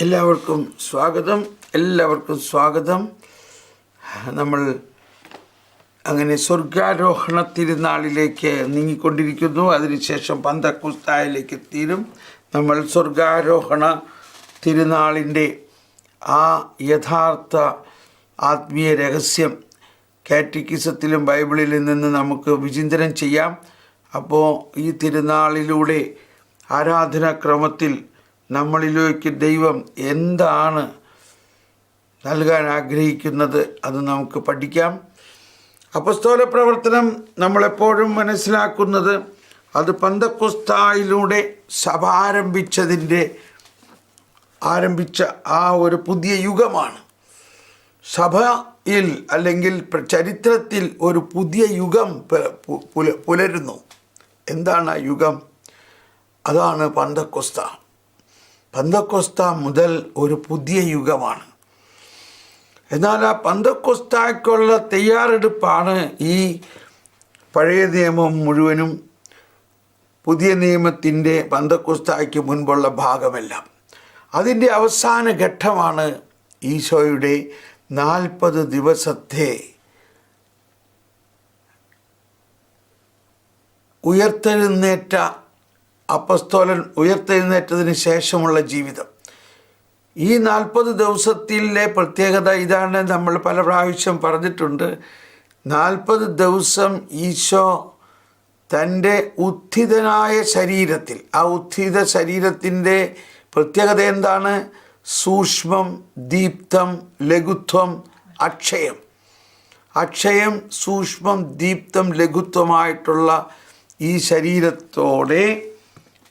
എല്ലാവർക്കും സ്വാഗതം. എല്ലാവർക്കും സ്വാഗതം. നമ്മൾ അങ്ങനെ സ്വർഗാരോഹണ തിരുനാളിലേക്ക് നീങ്ങിക്കൊണ്ടിരിക്കുന്നു. അതിനുശേഷം പന്തക്കുസ്തായിലേക്ക് തീരും നമ്മൾ സ്വർഗാരോഹണ തിരുനാളിന്റെ ആ യഥാർത്ഥ ആത്മീയ രഹസ്യം കാറ്റിക്കിസത്തിലും ബൈബിളിൽ നിന്ന് നമുക്ക് വിചിന്തനം ചെയ്യാം. അപ്പോൾ ഈ തിരുനാളിലൂടെ ആരാധനാക്രമത്തിൽ നമ്മളിലേക്ക് ദൈവം എന്താണ് നൽകാൻ ആഗ്രഹിക്കുന്നത് അത് നമുക്ക് പഠിക്കാം. അപസ്തോല പ്രവർത്തനം നമ്മളെപ്പോഴും മനസ്സിലാക്കുന്നത് അത് പന്തക്കുസ്തായിലൂടെ സഭ ആരംഭിച്ചതിന്റെ ആരംഭിച്ച ആ ഒരു പുതിയ യുഗമാണ്. സഭയിൽ അല്ലെങ്കിൽ ചരിത്രത്തിൽ ഒരു പുതിയ യുഗം പുലരുന്നു. എന്താണ് ആ യുഗം? അതാണ് പന്തക്കൊസ്ത. പന്തക്കൊസ്ത മുതൽ ഒരു പുതിയ യുഗമാണ്. എന്നാൽ ആ പന്തക്കൊസ്താക്കുള്ള തയ്യാറെടുപ്പാണ് ഈ പഴയ നിയമം മുഴുവനും പുതിയ നിയമത്തിന്റെ പന്തക്കുസ്തായ്ക്ക് മുൻപുള്ള ഭാഗമെല്ലാം. അതിന്റെ അവസാന ഘട്ടമാണ് ഈശോയുടെ നാൽപ്പത് ദിവസത്തെ ഉയർത്തെഴുന്നേറ്റ അപ്പസ്തോലൻ ഉയർത്തെഴുന്നേറ്റതിന് ശേഷമുള്ള ജീവിതം. ഈ നാൽപ്പത് ദിവസത്തിലെ പ്രത്യേകത ഇതാണ് നമ്മൾ പല പ്രാവശ്യം പറഞ്ഞിട്ടുണ്ട്. നാൽപ്പത് ദിവസം ഈശോ തന്റെ ഉത്ഥിതനായ ശരീരത്തിൽ ആ ഉത്ഥിത ശരീരത്തിന്റെ പ്രത്യേകത എന്താണ്? സൂക്ഷ്മം ദീപ്തം ലഘുത്വം അക്ഷയം. അക്ഷയം സൂക്ഷ്മം ദീപ്തം ലഘുത്വമായിട്ടുള്ള ഈ ശരീരത്തോടെ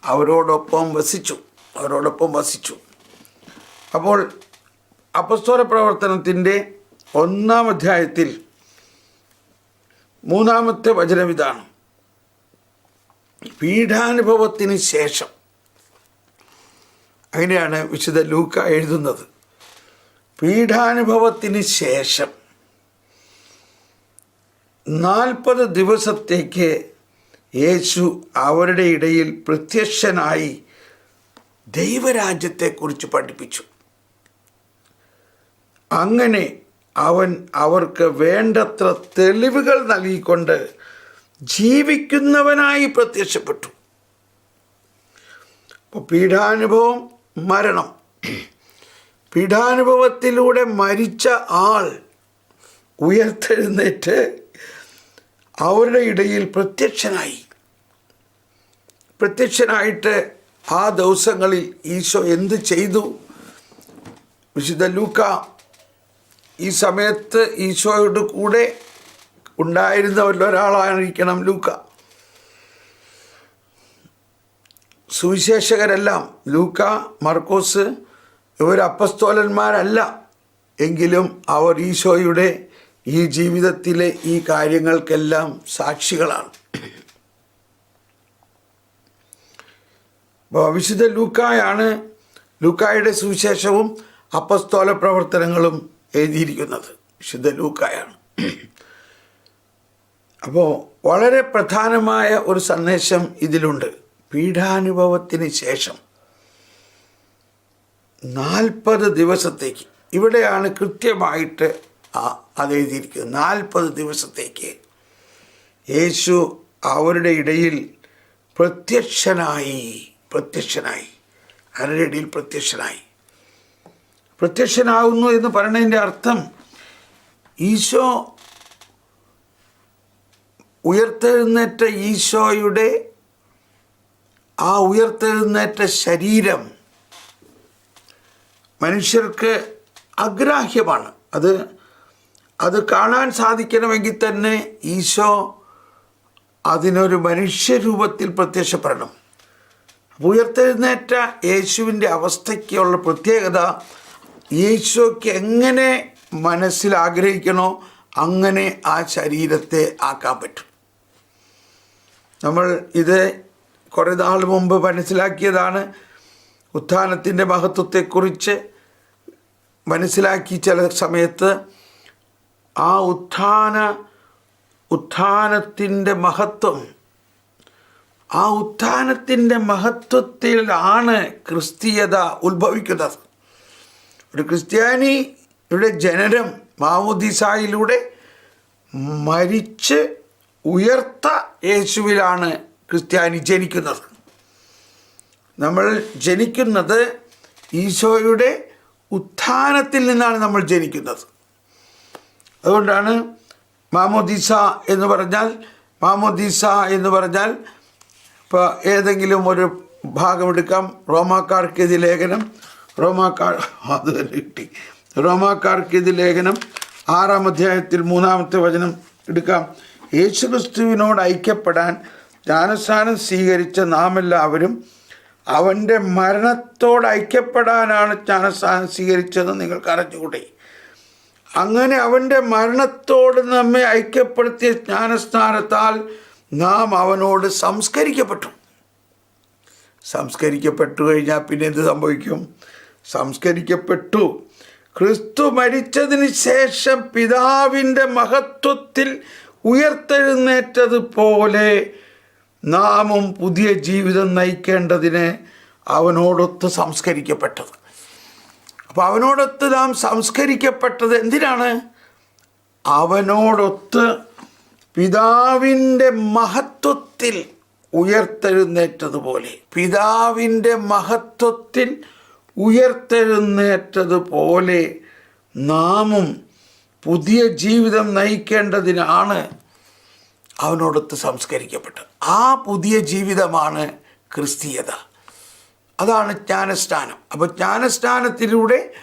അവരോടൊപ്പം വസിച്ചു. അവരോടൊപ്പം വസിച്ചു. അപ്പോൾ അപസ്തോല പ്രവർത്തനത്തിന്റെ ഒന്നാം അധ്യായത്തിൽ മൂന്നാമത്തെ വചനം ഇതാണ്. പീഠാനുഭവത്തിന് ശേഷം. അങ്ങനെയാണ് വിശുദ്ധ ലൂക്ക എഴുതുന്നത്. പീഠാനുഭവത്തിന് ശേഷം നാൽപ്പത് ദിവസത്തേക്ക് യേശു അവരുടെ ഇടയിൽ പ്രത്യക്ഷനായി ദൈവരാജ്യത്തെക്കുറിച്ച് പഠിപ്പിച്ചു. അങ്ങനെ അവൻ അവർക്ക് വേണ്ടത്ര തെളിവുകൾ നൽകിക്കൊണ്ട് ജീവിക്കുന്നവനായി പ്രത്യക്ഷപ്പെട്ടു. അപ്പോൾ പീഠാനുഭവം മരണം. പീഠാനുഭവത്തിലൂടെ മരിച്ച ആൾ ഉയർത്തെഴുന്നേറ്റ് അവരുടെ ഇടയിൽ പ്രത്യക്ഷനായി. പ്രത്യക്ഷനായിട്ട് ആ ദിവസങ്ങളിൽ ഈശോ എന്ത് ചെയ്തു? വിശുദ്ധ ലൂക്ക ഈ സമയത്ത് ഈശോയുടെ കൂടെ ഉണ്ടായിരുന്നവരിൽ ഒരാളായിരിക്കണം ലൂക്ക. സുവിശേഷകരെല്ലാം ലൂക്ക മർക്കോസ് ഇവർ അപ്പസ്തോലന്മാരല്ല എങ്കിലും അവർ ഈശോയുടെ ഈ ജീവിതത്തിലെ ഈ കാര്യങ്ങൾക്കെല്ലാം സാക്ഷികളാണ്. വിശുദ്ധ ലൂക്കായാണ് ലൂക്കായുടെ സുവിശേഷവും അപ്പസ്തോല പ്രവർത്തനങ്ങളും എഴുതിയിരിക്കുന്നത്. വിശുദ്ധ ലൂക്കായാണ്. അപ്പോൾ വളരെ പ്രധാനമായ ഒരു സന്ദേശം ഇതിലുണ്ട്. പീഠാനുഭവത്തിന് ശേഷം നാൽപ്പത് ദിവസത്തേക്ക്. ഇവിടെയാണ് കൃത്യമായിട്ട് അത് എഴുതിയിരിക്കുന്നു നാൽപ്പത് ദിവസത്തേക്ക് യേശു അവരുടെ ഇടയിൽ പ്രത്യക്ഷനായി പ്രത്യക്ഷനായി അവരുടെ ഇടയിൽ പ്രത്യക്ഷനായി. പ്രത്യക്ഷനാകുന്നു എന്ന് പറയുന്നതിന്റെ അർത്ഥം ഈശോ ഉയർത്തെഴുന്നേറ്റ ഈശോയുടെ ആ ഉയർത്തെഴുന്നേറ്റ ശരീരം മനുഷ്യർക്ക് അഗ്രാഹ്യമാണ് അത് അത് കാണാൻ സാധിക്കണമെങ്കിൽ തന്നെ ഈശോ അതിനൊരു മനുഷ്യരൂപത്തിൽ പ്രത്യക്ഷപ്പെടണം. ഉയർത്തെഴുന്നേറ്റ യേശുവിന്റെ അവസ്ഥയ്ക്കുള്ള പ്രത്യേകത യേശുക്ക് എങ്ങനെ മനസ്സിൽ ആഗ്രഹിക്കണോ അങ്ങനെ ആ ശരീരത്തെ ആക്കാൻ പറ്റും. നമ്മൾ ഇത് കുറേ നാൾ മുമ്പ് മനസ്സിലാക്കിയതാണ്. ഉത്ഥാനത്തിന്റെ മഹത്വത്തെക്കുറിച്ച് മനസ്സിലാക്കി ചില സമയത്ത് ആ ഉത്ഥാന ഉത്ഥാനത്തിന്റെ മഹത്വം ആ ഉത്ഥാനത്തിന്റെ മഹത്വത്തിലാണ് ക്രിസ്തീയത ഉത്ഭവിക്കുന്നത്. ഒരു ക്രിസ്ത്യാനിയുടെ ജനനം മാമുദിസായിലൂടെ മരിച്ച് ഉയർത്ത യേശുവിലാണ് ക്രിസ്ത്യാനി ജനിക്കുന്നത്. നമ്മൾ ജനിക്കുന്നത് ഈശോയുടെ ഉത്ഥാനത്തിൽ നിന്നാണ് നമ്മൾ ജനിക്കുന്നത്. അതുകൊണ്ടാണ് മാമോദീസ എന്ന് പറഞ്ഞാൽ മാമോദീസ എന്ന് പറഞ്ഞാൽ ഇപ്പോൾ ഏതെങ്കിലും ഒരു ഭാഗമെടുക്കാം. റോമാക്കാർക്കെതി ലേഖനം റോമാക്കാർ അത് തന്നെ കിട്ടി. റോമാക്കാർക്കെതി ലേഖനം ആറാം അധ്യായത്തിൽ മൂന്നാമത്തെ വചനം എടുക്കാം. യേശുക്രിസ്തുവിനോട് ഐക്യപ്പെടാൻ ജ്ഞാനസ്നാനം സ്വീകരിച്ച നാം എല്ലാവരും അവന്റെ മരണത്തോട് ഐക്യപ്പെടാനാണ് ജ്ഞാനസ്നാനം സ്വീകരിച്ചതെന്ന് നിങ്ങൾക്ക് അറിഞ്ഞുകൂടെ? അങ്ങനെ അവന്റെ മരണത്തോട് നമ്മെ ഐക്യപ്പെടുത്തിയ ജ്ഞാനസ്ഥാനത്താൽ നാം അവനോട് സംസ്കരിക്കപ്പെട്ടു. സംസ്കരിക്കപ്പെട്ടു കഴിഞ്ഞാൽ പിന്നെ എന്ത് സംഭവിക്കും? സംസ്കരിക്കപ്പെട്ടു. ക്രിസ്തു മരിച്ചതിന് ശേഷം പിതാവിന്റെ മഹത്വത്തിൽ ഉയർത്തെഴുന്നേറ്റതുപോലെ നാമും പുതിയ ജീവിതം നയിക്കേണ്ടതിന് അവനോടൊത്ത് സംസ്കരിക്കപ്പെട്ടത്. അപ്പോൾ അവനോടൊത്ത് നാം സംസ്കരിക്കപ്പെട്ടത് എന്തിനാണ്? അവനോടൊത്ത് പിതാവിന്റെ മഹത്വത്തിൽ ഉയർത്തെഴുന്നേറ്റതുപോലെ പിതാവിന്റെ മഹത്വത്തിൽ ഉയർത്തെഴുന്നേറ്റതുപോലെ നാമും പുതിയ ജീവിതം നയിക്കേണ്ടതിനാണ് അവനോടൊത്ത് സംസ്കരിക്കപ്പെട്ടത്. ആ പുതിയ ജീവിതമാണ് ക്രിസ്തീയത. അതാണ് ജ്ഞാനസ്ഥാനം അപ്പോൾ ജ്ഞാനസ്ഥാനത്തിലൂടെ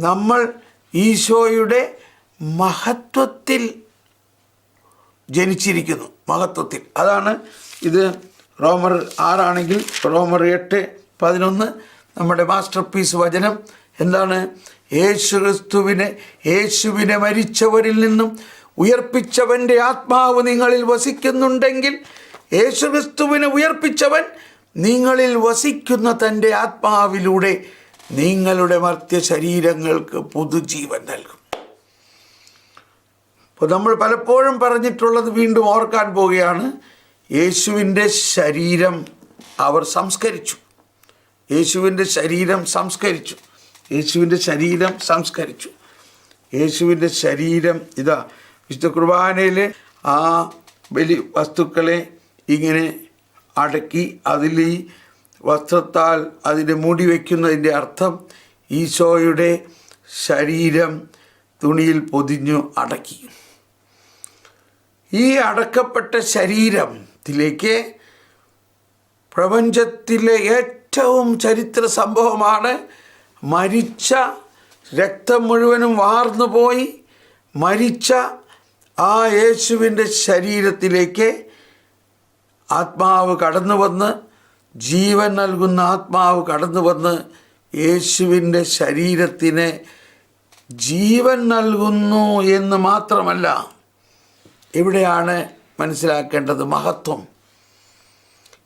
നമ്മൾ ഈശോയുടെ മഹത്വത്തിൽ ജനിച്ചിരിക്കുന്നു. മഹത്വത്തിൽ. അതാണ് ഇത് റോമർ ആറാണെങ്കിൽ റോമർ എട്ട് പതിനൊന്ന് നമ്മുടെ മാസ്റ്റർ പീസ് വചനം. എന്താണ്? യേശു ക്രിസ്തുവിനെ യേശുവിനെ മരിച്ചവരിൽ നിന്നും ഉയർപ്പിച്ചവന്റെ ആത്മാവ് നിങ്ങളിൽ വസിക്കുന്നുണ്ടെങ്കിൽ യേശു ക്രിസ്തുവിനെ ഉയർപ്പിച്ചവൻ നിങ്ങളിൽ വസിക്കുന്ന തന്റെ ആത്മാവിലൂടെ നിങ്ങളുടെ മർത്യ ശരീരങ്ങൾക്ക് പുതുജീവൻ നൽകും. അപ്പോൾ നമ്മൾ പലപ്പോഴും പറഞ്ഞിട്ടുള്ളത് വീണ്ടും ഓർക്കാൻ പോവുകയാണ് യേശുവിന്റെ ശരീരം അവർ സംസ്കരിച്ചു. യേശുവിന്റെ ശരീരം സംസ്കരിച്ചു. യേശുവിന്റെ ശരീരം സംസ്കരിച്ചു. യേശുവിന്റെ ശരീരം ഇതാ വിശുദ്ധ കുർബാനയിൽ ആ ബലി വസ്തുക്കളെ ഇങ്ങനെ അടക്കി അതിൽ ഈ വസ്ത്രത്താൽ അതിനെ മൂടി വയ്ക്കുന്നതിന്റെ അർത്ഥം ഈശോയുടെ ശരീരം തുണിയിൽ പൊതിഞ്ഞു അടക്കി. ഈ അടക്കപ്പെട്ട ശരീരത്തിലേക്ക് പ്രപഞ്ചത്തിലെ ഏറ്റവും ചരിത്ര സംഭവമാണ് മരിച്ച രക്തം മുഴുവനും വാർന്നു പോയി മരിച്ച ആ യേശുവിന്റെ ശരീരത്തിലേക്ക് ആത്മാവ് കടന്നു വന്ന് ജീവൻ നൽകുന്ന ആത്മാവ് കടന്നു വന്ന് യേശുവിന്റെ ശരീരത്തിന് ജീവൻ നൽകുന്നു എന്ന് മാത്രമല്ല ഇവിടെയാണ് മനസ്സിലാക്കേണ്ടത് മഹത്വം.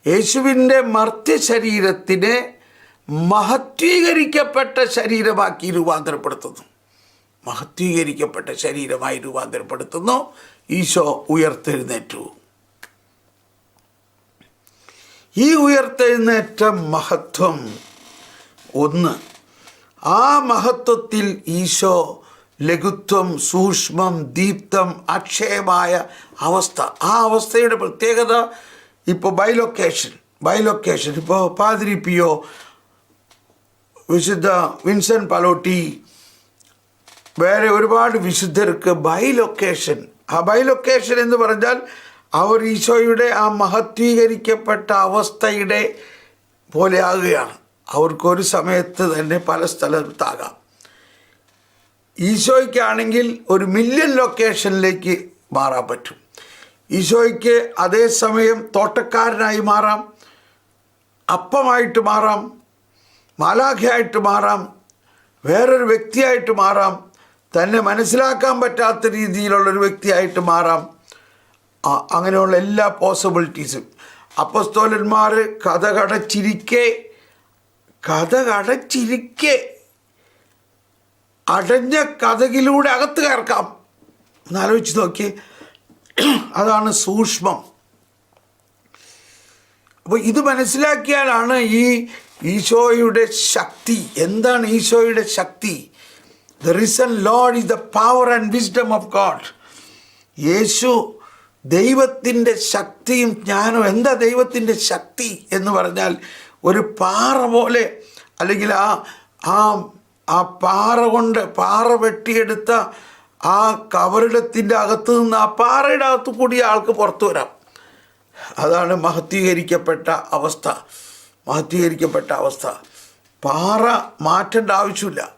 യേശുവിന്റെ മർത്യ ശരീരത്തിനെ മഹത്വീകരിക്കപ്പെട്ട ശരീരമാക്കി രൂപാന്തരപ്പെടുത്തുന്നു. മഹത്വീകരിക്കപ്പെട്ട ശരീരമായി രൂപാന്തരപ്പെടുത്തുന്നു. ഈശോ ഉയർത്തെഴുന്നേറ്റു. ഈ ഉയർത്തെഴുന്നേറ്റ മഹത്വം. ഒന്ന് ആ മഹത്വത്തിൽ ഈശോ ലഘുത്വം സൂക്ഷ്മം ദീപ്തം അക്ഷയമായ അവസ്ഥ. ആ അവസ്ഥയുടെ പ്രത്യേകത ഇപ്പോൾ ബൈലൊക്കേഷൻ. ബൈലൊക്കേഷൻ. ഇപ്പോൾ പാതിരി പിയോ വിശുദ്ധ വിൻസെന്റ് പലോട്ടി വേറെ ഒരുപാട് വിശുദ്ധർക്ക് ബൈ ലൊക്കേഷൻ ആ ബൈ ലൊക്കേഷൻ എന്ന് പറഞ്ഞാൽ അവർ ഈശോയുടെ ആ മഹത്വീകരിക്കപ്പെട്ട അവസ്ഥയുടെ പോലെ ആകുകയാണ് അവർക്കൊരു സമയത്ത് തന്നെ പല സ്ഥലത്താകാം. ഈശോയ്ക്കാണെങ്കിൽ ഒരു മില്യൺ ലൊക്കേഷനിലേക്ക് മാറാൻ പറ്റും. ഈശോയ്ക്ക് അതേസമയം തോട്ടക്കാരനായി മാറാം. അപ്പമായിട്ട് മാറാം. മാലാഖയായിട്ട് മാറാം. വേറൊരു വ്യക്തിയായിട്ട് മാറാം. തന്നെ മനസ്സിലാക്കാൻ പറ്റാത്ത രീതിയിലുള്ളൊരു വ്യക്തിയായിട്ട് മാറാം. അങ്ങനെയുള്ള എല്ലാ പോസിബിലിറ്റീസും അപ്പസ്തോലന്മാർ കഥ കടച്ചിരിക്കെ കഥ കടച്ചിരിക്കെ അടഞ്ഞ കഥകിലൂടെ അകത്ത് കയർക്കാം എന്നാലോചിച്ച് നോക്കി അതാണ് സൂക്ഷ്മം. അപ്പോൾ ഇത് മനസ്സിലാക്കിയാലാണ് ഈ ഈശോയുടെ ശക്തി. എന്താണ് ഈശോയുടെ ശക്തി? The risen Lord is the power and wisdom of God യേശു ദൈവത്തിന്റെ ശക്തിയും ജ്ഞാനവും. എന്താ ദൈവത്തിന്റെ ശക്തി എന്ന് പറഞ്ഞാൽ ഒരു പാറ പോലെ അല്ലെങ്കിൽ ആ ആ ആ പാറ കൊണ്ട് പാറ വെട്ടിയെടുത്ത ആ കവറിടത്തിന്റെ അകത്ത് നിന്ന് ആ പാറയുടെ അകത്ത് കൂടി ആൾക്ക് പുറത്തു വരാം. അതാണ് മഹത്വീകരിക്കപ്പെട്ട അവസ്ഥ. മഹത്വീകരിക്കപ്പെട്ട അവസ്ഥ. പാറ മാറ്റേണ്ട ആവശ്യമില്ല.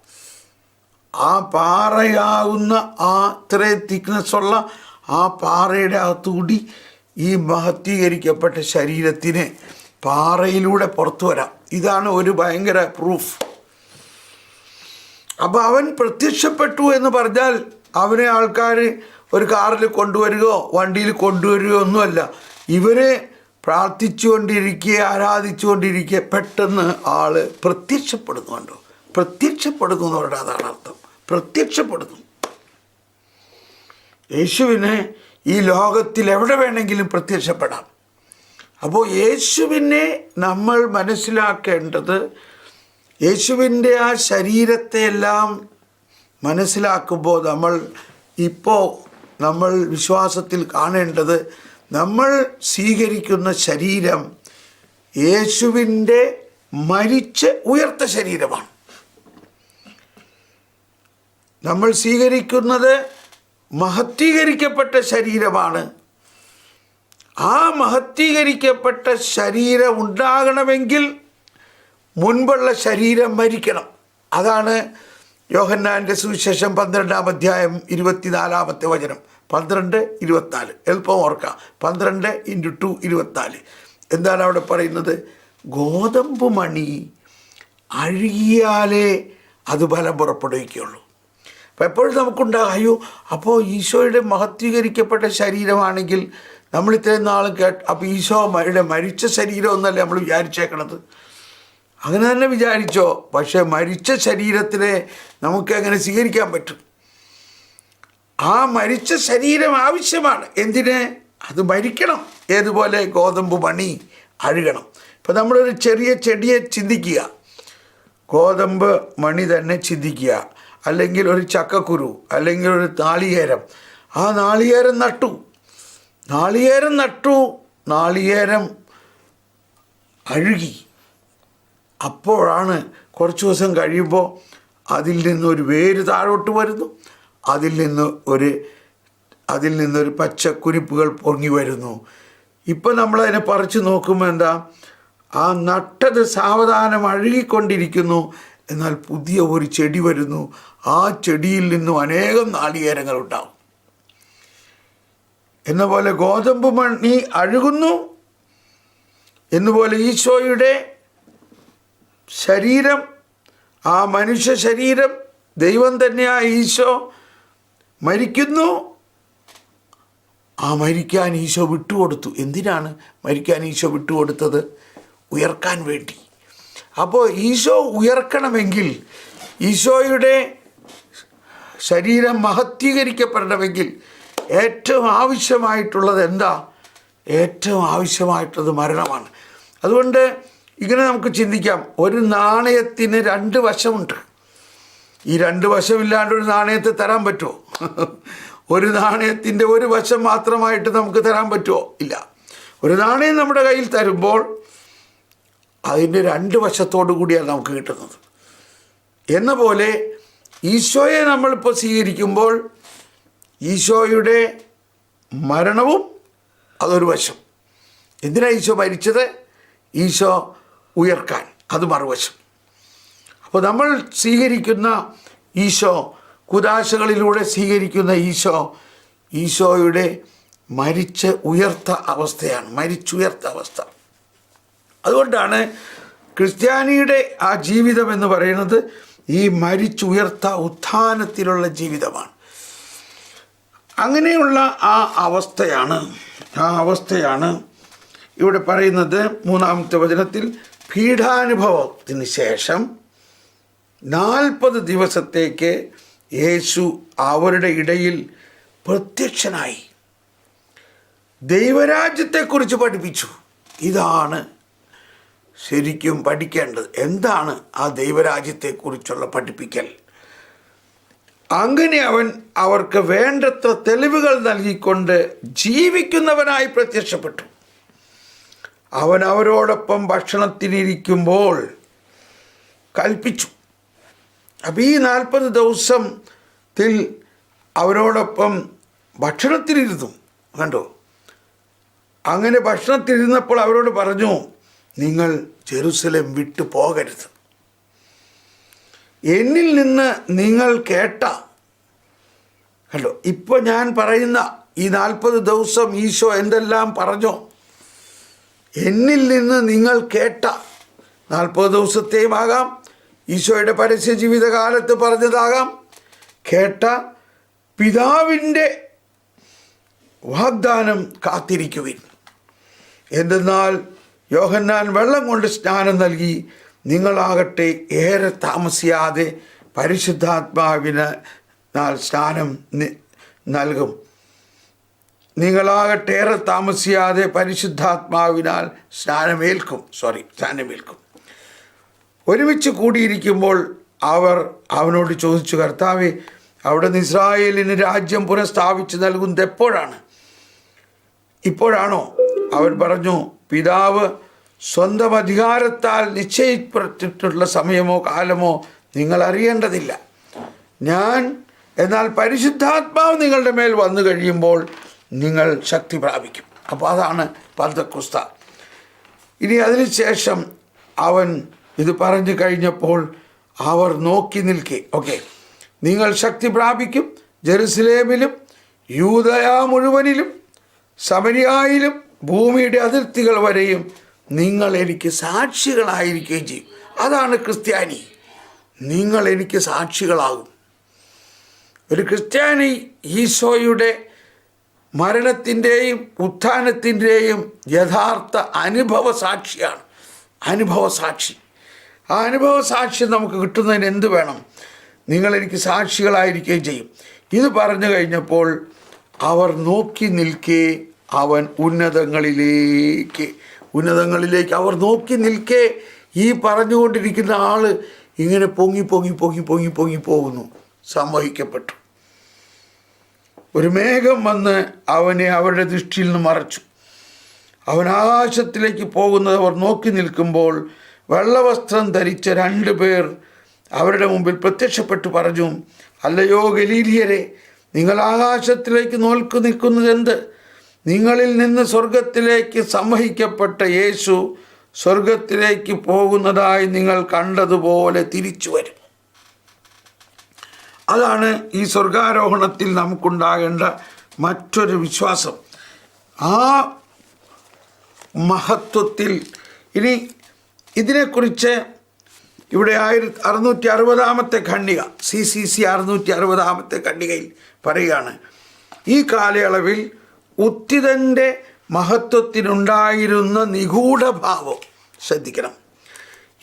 ആ പാറയാകുന്ന ആ ഇത്രയും തിക്നെസ് ഉള്ള ആ പാറയുടെ അകത്തുകൂടി ഈ മഹത്വീകരിക്കപ്പെട്ട ശരീരത്തിന് പാറയിലൂടെ പുറത്തു വരാം. ഇതാണ് ഒരു ഭയങ്കര പ്രൂഫ് അപ്പോൾ അവൻ പ്രത്യക്ഷപ്പെട്ടു എന്ന് പറഞ്ഞാൽ അവനെ ആൾക്കാർ ഒരു കാറിൽ കൊണ്ടുവരികയോ വണ്ടിയിൽ കൊണ്ടുവരികയോ ഒന്നുമല്ല. ഇവരെ പ്രാർത്ഥിച്ചുകൊണ്ടിരിക്കുക ആരാധിച്ചുകൊണ്ടിരിക്കുക പെട്ടെന്ന് ആൾ പ്രത്യക്ഷപ്പെടുന്നുണ്ടോ പ്രത്യക്ഷപ്പെടുന്നു എന്ന് പറഞ്ഞാൽ അതാണ് അർത്ഥം. പ്രത്യക്ഷപ്പെടുന്നു. യേശുവിന് ഈ ലോകത്തിൽ എവിടെ വേണമെങ്കിലും പ്രത്യക്ഷപ്പെടാം. അപ്പോൾ യേശുവിനെ നമ്മൾ മനസ്സിലാക്കേണ്ടത് യേശുവിന്റെ ആ ശരീരത്തെ എല്ലാം മനസ്സിലാക്കുമ്പോൾ നമ്മൾ ഇപ്പോൾ നമ്മൾ വിശ്വാസത്തിൽ കാണേണ്ടത് നമ്മൾ സ്വീകരിക്കുന്ന ശരീരം യേശുവിന്റെ മരിച്ച് ഉയർത്ത ശരീരമാണ്. നമ്മൾ സ്വീകരിക്കുന്നത് മഹത്വീകരിക്കപ്പെട്ട ശരീരമാണ്. ആ മഹത്വീകരിക്കപ്പെട്ട ശരീരം ഉണ്ടാകണമെങ്കിൽ മുൻപുള്ള ശരീരം മരിക്കണം. അതാണ് യോഹന്നാന്റെ സുവിശേഷം പന്ത്രണ്ടാം അധ്യായം ഇരുപത്തിനാലാമത്തെ വചനം. പന്ത്രണ്ട് ഇരുപത്തിനാല്. എളുപ്പം ഓർക്കാം. പന്ത്രണ്ട് ഇന്റു ടു ഇരുപത്തിനാല്. എന്താണ് അവിടെ പറയുന്നത്? ഗോതമ്പ് മണി അഴുകിയാലേ അത് ഫലം പുറപ്പെടുവിക്കുകയുള്ളൂ. അപ്പോൾ എപ്പോഴും നമുക്കുണ്ടാകും അയ്യോ അപ്പോൾ ഈശോയുടെ മഹത്വീകരിക്കപ്പെട്ട ശരീരമാണെങ്കിൽ നമ്മൾ ഇത്രയും നാൾ കേട്ട് അപ്പോൾ ഈശോയുടെ മരിച്ച ശരീരം എന്നല്ലേ നമ്മൾ വിചാരിച്ചേക്കണത്? അങ്ങനെ തന്നെ വിചാരിച്ചോ പക്ഷേ മരിച്ച ശരീരത്തിനെ നമുക്ക് അങ്ങനെ സ്വീകരിക്കാൻ പറ്റും? ആ മരിച്ച ശരീരം ആവശ്യമാണ്. എന്തിന്? അത് മരിക്കണം. ഏതുപോലെ ഗോതമ്പ് മണി അഴുകണം. ഇപ്പം നമ്മളൊരു ചെറിയ ചെടിയെ ചിന്തിക്കുക. ഗോതമ്പ് മണി തന്നെ ചിന്തിക്കുക. അല്ലെങ്കിൽ ഒരു ചക്കക്കുരു അല്ലെങ്കിൽ ഒരു നാളികേരം. ആ നാളികേരം നട്ടു. നാളികേരം നട്ടു. നാളികേരം അഴുകി. അപ്പോഴാണ് കുറച്ച് ദിവസം കഴിയുമ്പോൾ അതിൽ നിന്ന് ഒരു വേര് താഴോട്ട് വരുന്നു. അതിൽ നിന്ന് ഒരു അതിൽ നിന്നൊരു പച്ചക്കുരിപ്പുകൾ പൊങ്ങി വരുന്നു. ഇപ്പം നമ്മളതിനെ പറിച്ചു നോക്കുമ്പോൾ എന്താ? ആ നട്ടത് സാവധാനം അഴുകിക്കൊണ്ടിരിക്കുന്നു. എന്നാൽ പുതിയ ഒരു ചെടി വരുന്നു. ആ ചെടിയിൽ നിന്നും അനേകം നാളികേരങ്ങൾ ഉണ്ടാവും. എന്ന പോലെ ഗോതമ്പ് മണി അഴുകുന്നു. എന്നുപോലെ ഈശോയുടെ ശരീരം ആ മനുഷ്യ ശരീരം ദൈവം തന്നെയാ ഈശോ മരിക്കുന്നു. ആ മരിക്കാൻ ഈശോ വിട്ടുകൊടുത്തു. എന്തിനാണ് മരിക്കാൻ ഈശോ വിട്ടുകൊടുത്തത്? ഉയർക്കാൻ വേണ്ടി. അപ്പോൾ ഈശോ ഉയർക്കണമെങ്കിൽ ഈശോയുടെ ശരീരം മഹത്വീകരിക്കപ്പെടണമെങ്കിൽ ഏറ്റവും ആവശ്യമായിട്ടുള്ളത് എന്താ? ഏറ്റവും ആവശ്യമായിട്ടുള്ളത് മരണമാണ്. അതുകൊണ്ട് ഇങ്ങനെ നമുക്ക് ചിന്തിക്കാം. ഒരു നാണയത്തിന് രണ്ട് വശമുണ്ട്. ഈ രണ്ട് വശമില്ലാണ്ട് ഒരു നാണയത്തെ തരാൻ പറ്റുമോ? ഒരു നാണയത്തിന്റെ ഒരു വശം മാത്രമായിട്ട് നമുക്ക് തരാൻ പറ്റുമോ? ഇല്ല. ഒരു നാണയം നമ്മുടെ കയ്യിൽ തരുമ്പോൾ അതിന്റെ രണ്ട് വശത്തോടു കൂടിയാണ് നമുക്ക് കിട്ടുന്നത്. എന്ന പോലെ ഈശോയെ നമ്മളിപ്പോൾ സ്വീകരിക്കുമ്പോൾ ഈശോയുടെ മരണവും അതൊരു വശം. എന്തിനാണ് ഈശോ മരിച്ചത്? ഈശോ ഉയർക്കാൻ അത് മറുവശം. അപ്പോൾ നമ്മൾ സ്വീകരിക്കുന്ന ഈശോ കുദാശകളിലൂടെ സ്വീകരിക്കുന്ന ഈശോ ഈശോയുടെ മരിച്ച് ഉയർത്ത അവസ്ഥയാണ് മരിച്ചുയർത്ത അവസ്ഥ. അതുകൊണ്ടാണ് ക്രിസ്ത്യാനിയുടെ ആ ജീവിതം എന്ന് പറയുന്നത് ഈ മരിച്ചുയർത്ത ഉത്ഥാനത്തിലുള്ള ജീവിതമാണ്. അങ്ങനെയുള്ള ആ അവസ്ഥയാണ് ആ അവസ്ഥയാണ് ഇവിടെ പറയുന്നത് മൂന്നാമത്തെ വചനത്തിൽ പീഠാനുഭവത്തിന് ശേഷം നാൽപ്പത് ദിവസത്തേക്ക് യേശു അവരുടെ ഇടയിൽ പ്രത്യക്ഷനായി. ദൈവരാജ്യത്തെക്കുറിച്ച് പഠിപ്പിച്ചു. ഇതാണ് ശരിക്കും പഠിക്കേണ്ടത് എന്താണ് ആ ദൈവരാജ്യത്തെക്കുറിച്ചുള്ള പഠിപ്പിക്കൽ? അങ്ങനെ അവൻ അവർക്ക് വേണ്ടത്ര തെളിവുകൾ നൽകിക്കൊണ്ട് ജീവിക്കുന്നവനായി പ്രത്യക്ഷപ്പെട്ടു. അവൻ അവരോടൊപ്പം ഭക്ഷണത്തിനിരിക്കുമ്പോൾ കൽപ്പിച്ചു. അപ്പം ഈ നാൽപ്പത് ദിവസത്തിൽ അവരോടൊപ്പം ഭക്ഷണത്തിനിരുന്നു. കണ്ടോ? അങ്ങനെ ഭക്ഷണത്തിരുന്നപ്പോൾ അവരോട് പറഞ്ഞു നിങ്ങൾ ജെറുസലേം വിട്ടു പോകരുത്. എന്നിൽ നിന്ന് നിങ്ങൾ കേട്ട കണ്ടോ ഇപ്പോൾ ഞാൻ പറയുന്ന ഈ നാൽപ്പത് ദിവസം ഈശോ എന്തെല്ലാം പറഞ്ഞോ എന്നിൽ നിന്ന് നിങ്ങൾ കേട്ട നാൽപ്പത് ദിവസത്തെയും ആകാം ഈശോയുടെ പരസ്യ ജീവിതകാലത്ത് പറഞ്ഞതാകാം കേട്ട പിതാവിന്റെ വാഗ്ദാനം കാത്തിരിക്കുവിൻ. എന്തെന്നാൽ യോഹന്നാൻ വെള്ളം കൊണ്ട് സ്നാനം നൽകി. നിങ്ങളാകട്ടെ ഏറെ താമസിയാതെ പരിശുദ്ധാത്മാവിന് നാൽ സ്നാനം നൽകും. നിങ്ങളാകട്ടെ ഏറെ താമസിയാതെ പരിശുദ്ധാത്മാവിനാൽ സ്നാനമേൽക്കും. സോറി സ്നാനമേൽക്കും. ഒരുമിച്ച് കൂടിയിരിക്കുമ്പോൾ അവർ അവനോട് ചോദിച്ചു കർത്താവേ അവിടെ നിന്ന് ഇസ്രായേലിന് രാജ്യം പുനഃസ്ഥാപിച്ച് നൽകുന്നത് എപ്പോഴാണ്? ഇപ്പോഴാണോ? അവൻ പറഞ്ഞു പിതാവ് സ്വന്തം അധികാരത്താൽ നിശ്ചയിച്ചിട്ടുള്ള സമയമോ കാലമോ നിങ്ങൾ അറിയേണ്ടതില്ല ഞാൻ എന്നാൽ പരിശുദ്ധാത്മാവ് നിങ്ങളുടെ മേൽ വന്നു കഴിയുമ്പോൾ നിങ്ങൾ ശക്തി പ്രാപിക്കും. അപ്പോൾ അതാണ് പന്തക്കുസ്ത. ഇനി അതിനുശേഷം അവൻ ഇത് പറഞ്ഞു കഴിഞ്ഞപ്പോൾ അവർ നോക്കി നിൽക്കെ. ഓക്കെ. നിങ്ങൾ ശക്തി പ്രാപിക്കും. ജെറുസലേമിലും യൂതയ മുഴുവനിലും സമരിയായിലും ഭൂമിയുടെ അതിർത്തികൾ വരെയും നിങ്ങൾ എനിക്ക് സാക്ഷികളായിരിക്കുകയും ചെയ്യും. അതാണ് ക്രിസ്ത്യാനി. നിങ്ങൾ എനിക്ക് സാക്ഷികളാകും. ഒരു ക്രിസ്ത്യാനി ഈശോയുടെ മരണത്തിന്റെയും ഉത്ഥാനത്തിന്റെയും യഥാർത്ഥ അനുഭവ സാക്ഷിയാണ്. അനുഭവ സാക്ഷി. ആ അനുഭവ സാക്ഷി നമുക്ക് കിട്ടുന്നതിന് എന്ത് വേണം? നിങ്ങൾ എനിക്ക് സാക്ഷികളായിരിക്കുകയും ചെയ്യും. ഇത് പറഞ്ഞു കഴിഞ്ഞപ്പോൾ അവർ നോക്കി നിൽക്കെ അവൻ ഉന്നതങ്ങളിലേക്ക് ഉന്നതങ്ങളിലേക്ക് അവർ നോക്കി നിൽക്കേ. ഈ പറഞ്ഞുകൊണ്ടിരിക്കുന്ന ആൾ ഇങ്ങനെ പൊങ്ങി പൊങ്ങി പൊങ്ങി പൊങ്ങി പൊങ്ങി പോകുന്നു. സംവഹിക്കപ്പെട്ടു. ഒരു മേഘം വന്ന് അവനെ അവരുടെ ദൃഷ്ടിയിൽ നിന്ന് മറച്ചു. അവൻ ആകാശത്തിലേക്ക് പോകുന്നത് അവർ നോക്കി നിൽക്കുമ്പോൾ വെള്ളവസ്ത്രം ധരിച്ച രണ്ട് പേർ അവരുടെ മുമ്പിൽ പ്രത്യക്ഷപ്പെട്ടു പറഞ്ഞു അല്ലയോ ഗലീലിയരെ നിങ്ങൾ ആകാശത്തിലേക്ക് നോൽക്കു നിൽക്കുന്നത് എന്ത്? നിങ്ങളിൽ നിന്ന് സ്വർഗത്തിലേക്ക് സംവഹിക്കപ്പെട്ട യേശു സ്വർഗത്തിലേക്ക് പോകുന്നതായി നിങ്ങൾ കണ്ടതുപോലെ തിരിച്ചു വരും. അതാണ് ഈ സ്വർഗാരോഹണത്തിൽ നമുക്കുണ്ടാകേണ്ട മറ്റൊരു വിശ്വാസം. ആ മഹത്വത്തിൽ ഇനി ഇതിനെക്കുറിച്ച് ഇവിടെ ആയിരത്തി അറുന്നൂറ്റി അറുപതാമത്തെ ഖണ്ഡിക സി സി സി അറുന്നൂറ്റി അറുപതാമത്തെ ഖണ്ഡികയിൽ പറയുകയാണ്. ഈ കാലയളവിൽ ഉത്തിതന്റെ മഹത്വത്തിനുണ്ടായിരുന്ന നിഗൂഢഭാവം. ശ്രദ്ധിക്കണം.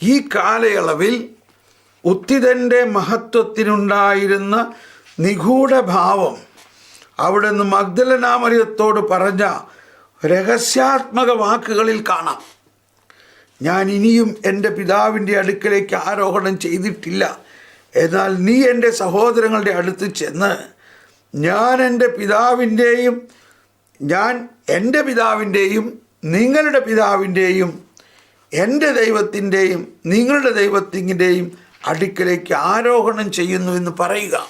ഈ കാലയളവിൽ ഉത്തിതന്റെ മഹത്വത്തിനുണ്ടായിരുന്ന നിഗൂഢഭാവം അവിടെ നിന്ന് മഗ്ദലനാമറിയത്തോട് പറഞ്ഞ രഹസ്യാത്മക വാക്കുകളിൽ കാണാം. ഞാൻ ഇനിയും എന്റെ പിതാവിന്റെ അടുക്കലേക്ക് ആരോഹണം ചെയ്തിട്ടില്ല. എന്നാൽ നീ എന്റെ സഹോദരങ്ങളുടെ അടുത്ത് ചെന്ന് ഞാൻ എന്റെ പിതാവിന്റെയും ഞാൻ എന്റെ പിതാവിന്റെയും നിങ്ങളുടെ പിതാവിന്റെയും എന്റെ ദൈവത്തിന്റെയും നിങ്ങളുടെ ദൈവത്തിന്റെയും അടുക്കലേക്ക് ആരോഹണം ചെയ്യുന്നു എന്ന് പറയുക.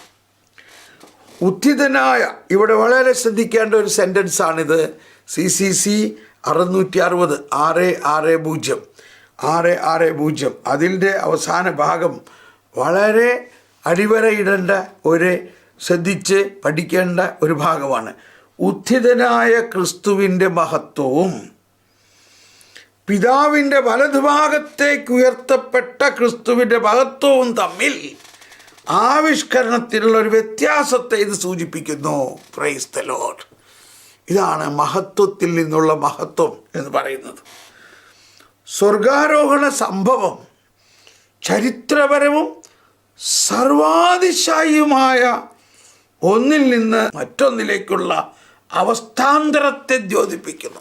ഉത്ഥിതനായ ഇവിടെ വളരെ ശ്രദ്ധിക്കേണ്ട ഒരു സെന്റൻസാണിത് സി സി സി അറുന്നൂറ്റി അറുപത് ആറ് ആറ് പൂജ്യം ആറ് ആറ് പൂജ്യം. അതിന്റെ അവസാന ഭാഗം വളരെ അടിവരയിടേണ്ട ഒരു ശ്രദ്ധിച്ച് പഠിക്കേണ്ട ഒരു ഭാഗമാണ്. ഉത്ഥിതനായ ക്രിസ്തുവിന്റെ മഹത്വവും പിതാവിന്റെ വലതുഭാഗത്തേക്ക് ഉയർത്തപ്പെട്ട ക്രിസ്തുവിന്റെ മഹത്വവും തമ്മിൽ ആവിഷ്കരണത്തിലുള്ള ഒരു വ്യത്യാസത്തെ ഇത് സൂചിപ്പിക്കുന്നു. പ്രൈസ് ദ ലോഡ് ഇതാണ് മഹത്വത്തിൽ നിന്നുള്ള മഹത്വം എന്ന് പറയുന്നത്. സ്വർഗാരോഹണ സംഭവം ചരിത്രപരവും സർവാതിശായിയുമായ ഒന്നിൽ നിന്ന് മറ്റൊന്നിലേക്കുള്ള അവസ്ഥാന്തരത്തെ ദ്യോതിപ്പിക്കുന്നു.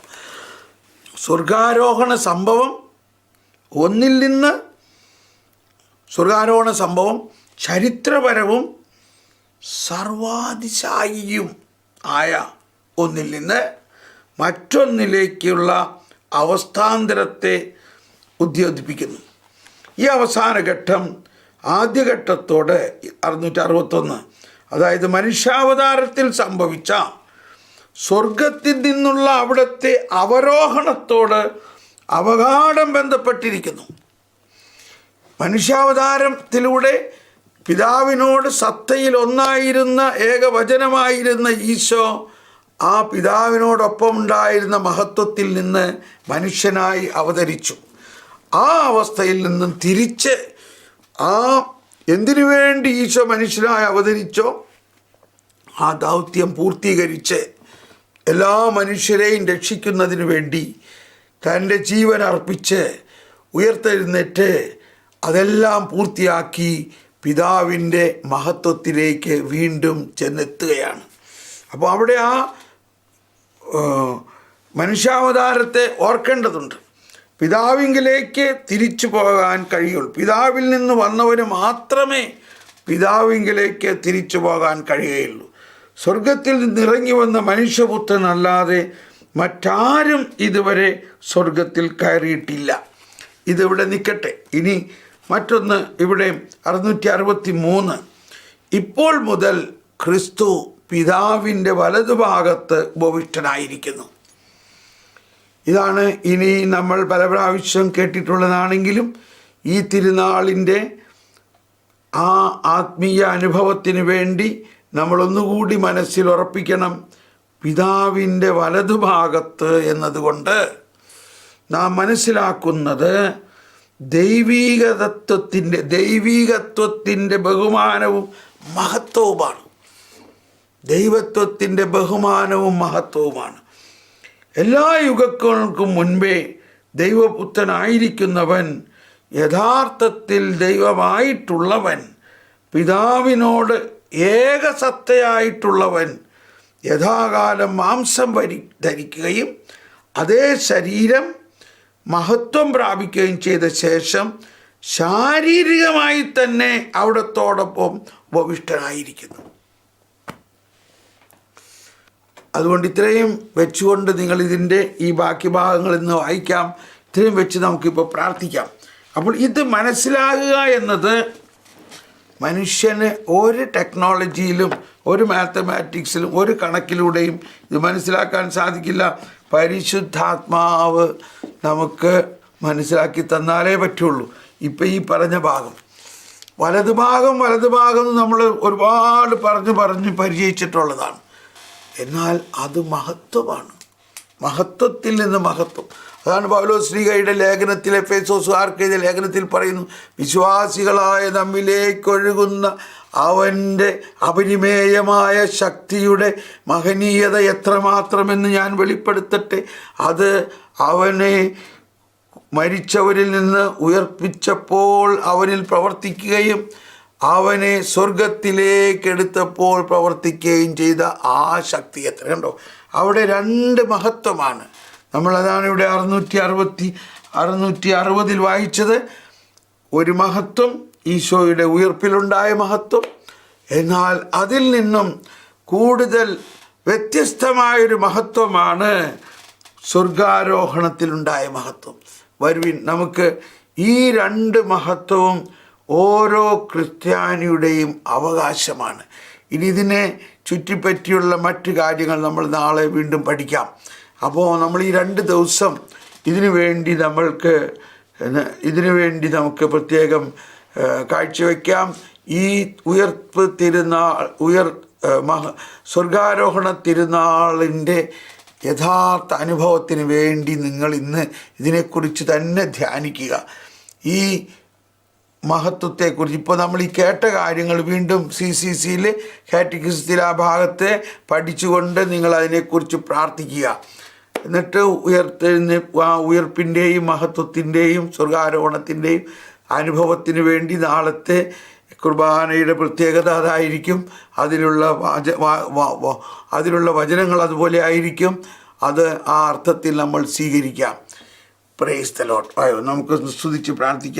സ്വർഗാരോഹണ സംഭവം ഒന്നിൽ നിന്ന് സ്വർഗാരോഹണ സംഭവം ചരിത്രപരവും സർവാതിശായിയും ആയ ഒന്നിൽ നിന്ന് മറ്റൊന്നിലേക്കുള്ള അവസ്ഥാന്തരത്തെ ഉദ്യോതിപ്പിക്കുന്നു. ഈ അവസാന ഘട്ടം ആദ്യഘട്ടത്തോട് അറുന്നൂറ്റി അറുപത്തൊന്ന് അതായത് മനുഷ്യാവതാരത്തിൽ സംഭവിച്ച സ്വർഗത്തിൽ നിന്നുള്ള അവിടുത്തെ അവരോഹണത്തോട് അവഗാഠം ബന്ധപ്പെട്ടിരിക്കുന്നു. മനുഷ്യാവതാരത്തിലൂടെ പിതാവിനോട് സത്തയിൽ ഒന്നായിരുന്ന ഏകവചനമായിരുന്ന ഈശോ ആ പിതാവിനോടൊപ്പം ഉണ്ടായിരുന്ന മഹത്വത്തിൽ നിന്ന് മനുഷ്യനായി അവതരിച്ചു. ആ അവസ്ഥയിൽ നിന്നും തിരിച്ച് ആ എന്തിനു വേണ്ടി ഈശോ മനുഷ്യനായി അവതരിച്ചോ? ആ ദൗത്യം പൂർത്തീകരിച്ച് എല്ലാ മനുഷ്യരെയും രക്ഷിക്കുന്നതിന് വേണ്ടി തന്റെ ജീവൻ അർപ്പിച്ച് ഉയർത്തെഴുന്നേറ്റ് അതെല്ലാം പൂർത്തിയാക്കി പിതാവിന്റെ മഹത്വത്തിലേക്ക് വീണ്ടും ചെന്നെത്തുകയാണ്. അപ്പോൾ അവിടെ ആ മനുഷ്യാവതാരത്തെ ഓർക്കേണ്ടതുണ്ട്. പിതാവിങ്കിലേക്ക് തിരിച്ചു പോകാൻ കഴിയുള്ളൂ. പിതാവിൽ നിന്ന് വന്നവന് മാത്രമേ പിതാവിങ്കിലേക്ക് തിരിച്ചു പോകാൻ കഴിയുകയുള്ളൂ. സ്വർഗത്തിൽ നിന്നിറങ്ങി വന്ന വന്ന മനുഷ്യപുത്രനല്ലാതെ മറ്റാരും ഇതുവരെ സ്വർഗത്തിൽ കയറിയിട്ടില്ല. ഇതിവിടെ നിൽക്കട്ടെ. ഇനി മറ്റൊന്ന് ഇവിടെ അറുന്നൂറ്റി അറുപത്തി മൂന്ന് ഇപ്പോൾ മുതൽ ക്രിസ്തു പിതാവിന്റെ വലതുഭാഗത്ത് ഉപവിഷ്ടനായിരിക്കുന്നു. ഇതാണ് ഇനി നമ്മൾ പല പ്രാവശ്യം കേട്ടിട്ടുള്ളതാണെങ്കിലും ഈ തിരുനാളിന്റെ ആ ആത്മീയ അനുഭവത്തിന് വേണ്ടി നമ്മളൊന്നുകൂടി മനസ്സിൽ ഉറപ്പിക്കണം പിതാവിന്റെ വലതുഭാഗത്ത് എന്നതുകൊണ്ട് നാം മനസ്സിലാക്കുന്നത് ദൈവീക തത്വത്തിന്റെ ദൈവീകത്വത്തിന്റെ ബഹുമാനവും മഹത്വവുമാണ്. ദൈവത്വത്തിന്റെ ബഹുമാനവും മഹത്വവുമാണ്. എല്ലാ യുഗങ്ങൾക്കും മുൻപേ ദൈവപുത്രനായിരിക്കുന്നവൻ യഥാർത്ഥത്തിൽ ദൈവമായിട്ടുള്ളവൻ പിതാവിനോട് ഏകസത്തയായിട്ടുള്ളവൻ യഥാകാലം മാംസം വരി ധരിക്കുകയും അതേ ശരീരം മഹത്വം പ്രാപിക്കുകയും ചെയ്ത ശേഷം ശാരീരികമായി തന്നെ അവിടത്തോടൊപ്പം ഉപവിഷ്ടനായിരിക്കുന്നു അതുകൊണ്ട് ഇത്രയും വെച്ചുകൊണ്ട് നിങ്ങൾ ഇതിന്റെ ഈ ബാക്കി ഭാഗങ്ങളിൽ നിന്ന് വായിക്കാം. ഇത്രയും വെച്ച് നമുക്കിപ്പോൾ പ്രാർത്ഥിക്കാം. അപ്പോൾ ഇത് മനസ്സിലാകുക എന്നത് മനുഷ്യന് ഒരു ടെക്നോളജിയിലും ഒരു മാത്തമാറ്റിക്സിലും ഒരു കണക്കിലൂടെയും ഇത് മനസ്സിലാക്കാൻ സാധിക്കില്ല. പരിശുദ്ധാത്മാവ് നമുക്ക് മനസ്സിലാക്കി തന്നാലേ പറ്റുള്ളൂ. ഇപ്പം ഈ പറഞ്ഞ ഭാഗം. വലതുഭാഗം വലതുഭാഗം ഭാഗം നമ്മൾ ഒരുപാട് പറഞ്ഞ് പറഞ്ഞ് പരിചയിച്ചിട്ടുള്ളതാണ്. എന്നാൽ അത് മഹത്വമാണ്. മഹത്വത്തിൽ നിന്ന് മഹത്വം. അതാണ് പൗലോ ശ്രീകയുടെ ലേഖനത്തിൽ എഫേസോസുകാർക്ക് ലേഖനത്തിൽ പറയുന്നു വിശ്വാസികളായ നമ്മിലേക്കൊഴുകുന്ന അവന്റെ അപരിമേയമായ ശക്തിയുടെ മഹനീയത എത്രമാത്രമെന്ന് ഞാൻ വെളിപ്പെടുത്തട്ടെ. അത് അവനെ മരിച്ചവരിൽ നിന്ന് ഉയർപ്പിച്ചപ്പോൾ അവനിൽ പ്രവർത്തിക്കുകയും അവനെ സ്വർഗത്തിലേക്ക് എടുത്തപ്പോൾ പ്രവർത്തിക്കുകയും ചെയ്ത ആ ശക്തി എത്ര കണ്ടോ അവിടെ രണ്ട് മഹത്വമാണ്. നമ്മളതാണ് ഇവിടെ അറുന്നൂറ്റി അറുപത്തി അറുന്നൂറ്റി അറുപതിൽ വായിച്ചത്. ഒരു മഹത്വം ഈശോയുടെ ഉയർപ്പിലുണ്ടായ മഹത്വം. എന്നാൽ അതിൽ നിന്നും കൂടുതൽ വ്യത്യസ്തമായൊരു മഹത്വമാണ് സ്വർഗാരോഹണത്തിലുണ്ടായ മഹത്വം. വരുവിൻ നമുക്ക് ഈ രണ്ട് മഹത്വവും ഓരോ ക്രിസ്ത്യാനിയുടെയും അവകാശമാണ്. ഇനി ഇതിനെ ചുറ്റിപ്പറ്റിയുള്ള മറ്റു കാര്യങ്ങൾ നമ്മൾ നാളെ വീണ്ടും പഠിക്കാം. അപ്പോൾ നമ്മൾ ഈ രണ്ട് ദിവസം ഇതിനു വേണ്ടി നമ്മൾക്ക് ഇതിനു വേണ്ടി നമുക്ക് പ്രത്യേകം കാഴ്ചവെക്കാം. ഈ ഉയർപ്പ് തിരുനാൾ ഉയർ മഹ സ്വർഗാരോഹണ തിരുനാളിന്റെ യഥാർത്ഥ അനുഭവത്തിന് വേണ്ടി നിങ്ങൾ ഇന്ന് ഇതിനെക്കുറിച്ച് തന്നെ ധ്യാനിക്കുക. ഈ മഹത്വത്തെക്കുറിച്ച് ഇപ്പോൾ നമ്മൾ ഈ കേട്ട കാര്യങ്ങൾ വീണ്ടും സി സി സിയിൽ കാറ്റഗിസത്തിൽ ആ ഭാഗത്തെ പഠിച്ചുകൊണ്ട് നിങ്ങൾ അതിനെക്കുറിച്ച് പ്രാർത്ഥിക്കുക. എന്നിട്ട് ഉയർത്തെഴുന്ന ആ ഉയർപ്പിന്റെയും മഹത്വത്തിന്റെയും സ്വർഗാരോഹണത്തിന്റെയും അനുഭവത്തിന് വേണ്ടി നാളത്തെ കുർബാനയുടെ പ്രത്യേകത അതായിരിക്കും. അതിലുള്ള അതിലുള്ള വചനങ്ങൾ അതുപോലെ ആയിരിക്കും. അത് ആ അർത്ഥത്തിൽ നമ്മൾ സ്വീകരിക്കാം. ആയോ നമുക്ക് സ്തുതിച്ച് പ്രാർത്ഥിക്കാം.